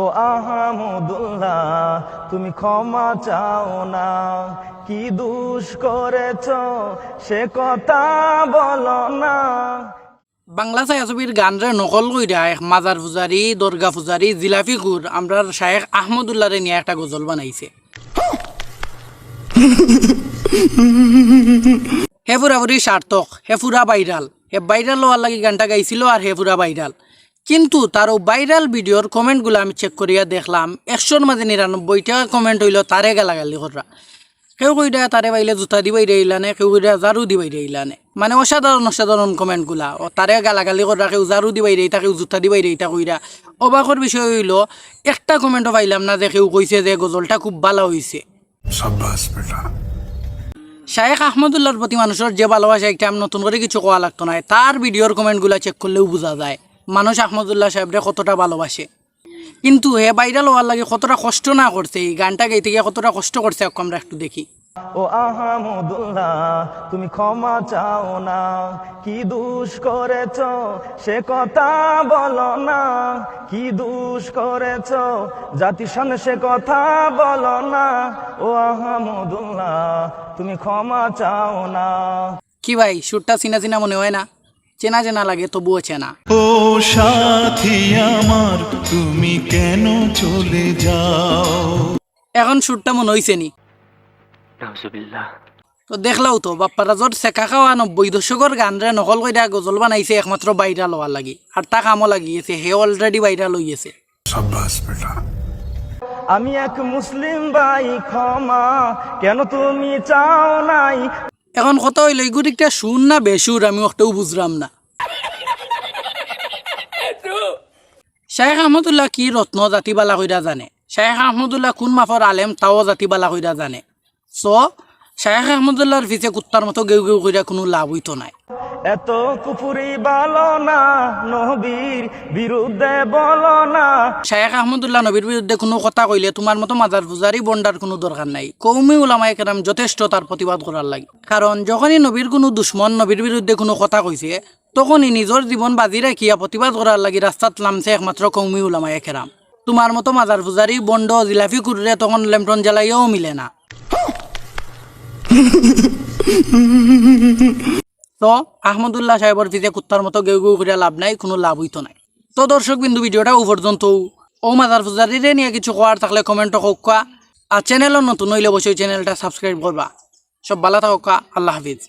ও আহামদুল্লাহ, তুমি ক্ষমা চাও না। কি দুষ করেছ, সে কথা বলো না। বাংলা ছায়াছবির গান রে নকল কইরা এক মাজার পূজারি দর্গা পূজারি জিলাফি গুর আমরার শায়েখ আহমদুল্লাহরে নিয়ে একটা গজল বানাইছে। হে পুরাপুরি সার্থক হে পুরা ভাইরাল হে ভাইরাল হওয়ার লাগি গানটা গাইছিল আর হে পুরা ভাইরাল কিন্তু তার ভাইরাল ভিডিওর কমেন্টগুলো আমি চেক করিয়া দেখলাম। একশোর মাঝে নিরানব্বইটা কমেন্ট হইল তারে গালাগালি করা কেউ কইরা তারে বাইলে জুতা দিবাই বাইরে ইলানে কেউ কইরা জারু দিবাই বাইরে ইলানে মানে অসাধারণ অসাধারণ কমেন্টগুলা তারে গালাগালি করা কেউ জারু দিবাই রে তাকে কেউ জুতা দিবাই রে এটা কইরা। অবাকর বিষয় হইল একটা কমেন্টও পাইলাম না যে কেউ কইছে যে গজলটা খুব ভালো হইছে। শায়েখ আহমদুল্লাহর প্রতি মানুষের যে ভালোবাসা একটা আমি নতুন করে কিছু কোয়া লাগতো না। তার ভিডিওর কমেন্টগুলা চেক করলেও বোঝা যায়। মানুষ আহমদুল্লাহ সাহেবরে কতটা ভালোবাসে। কিন্তু হে ভাইরাল হওয়ার লাগে কতটা কষ্ট না করছে এই গানটা গাইতে গিয়ে কতটা কষ্ট করছে আমরা একটু দেখি। ও আহামদুল্লাহ তুমি ক্ষমা চাও না কি দুষ করেছ সে কথা বলো না কি দুষ করেছ জাতি সামনে সে কথা বলো না ও আহামদুল্লাহ তুমি ক্ষমা চাও না। কি ভাই সুরটা চিনা চিনা মনে হয় না? চেনা চেনা লাগে তবুও চেনা। ও সাথী আমার তুমি কেন চলে যাও? এখন সুরটা মনে হইছে নি। তো দেখলাও তো বাপ্পারা জোর শেখা খাওয়া নব্বই দশকর গান রে নকল কইরা গজল বানাইছে একমাত্র বাইরা লওয়ার লাগে। আর তা কামও লাগিয়েছে হে অলরেডি বাইরা লইয়েছে আমি এক মুসলিম ভাই ক্ষমা। কেন তুমি চাও নাই? এখন কত হইল একটা সুর না বেসুর, আমি ওটাও বুঝলাম না। শাহেখ আহমদুল্লাহ কি রত্ন জাতিবালা কইরা জানে? শাহেখ আহমদুল্লাহ কোন মাফর আলেম, তাও জাতি জাতিবালা কইরা জানে। চ শাহেখ আহমদুল্লাহর পিছে কুত্তার মতো গেউ গেউ কইরা কোনো লাভ হইতো নাই। এত কুপুরি বলো না নবীর বিরুদ্ধে বলো না। শায়েখ আহমদুল্লাহ নবীর বিরুদ্ধে কোনো কথা কইলে তোমার মতো মাজার পূজারি বন্ডার কোনো দরকার নাই। কৌমি উলামায়ে কেরাম যথেষ্ট তার প্রতিবাদ করার লাগে। কারণ যখনই নবীর কোনো দুশ্মন নবীর বিরুদ্ধে কোনো কথা কইছে তখনই নিজের জীবন বাজি রাখিয়া প্রতিবাদ করার লাগি রাস্তাত নামছে একমাত্র কৌমি উলামায়ে কেরাম। তোমার মতো মাজার পূজারি বন্ড জিলাফি কুররে তখন লেমটন জ্বালাইয়াও মিলে না। তো আহমদুল্লাহ সাহেবের পিছে কুত্তার মতো গেউ গেউ করে লাভ নাই, কোনো লাভ হইতো নাই। তো দর্শক বিন্দু ভিডিওটা ও পর্যন্ত ও মাদার ফুজারিরে নিয়ে কিছু কোয়ার থাকলে কমেন্ট কোয়া। আর চ্যানেলও নতুন হইলে অবশ্যই চ্যানেলটা সাবস্ক্রাইব করবা। সব ভালো থাকা আল্লাহ হাফিজ।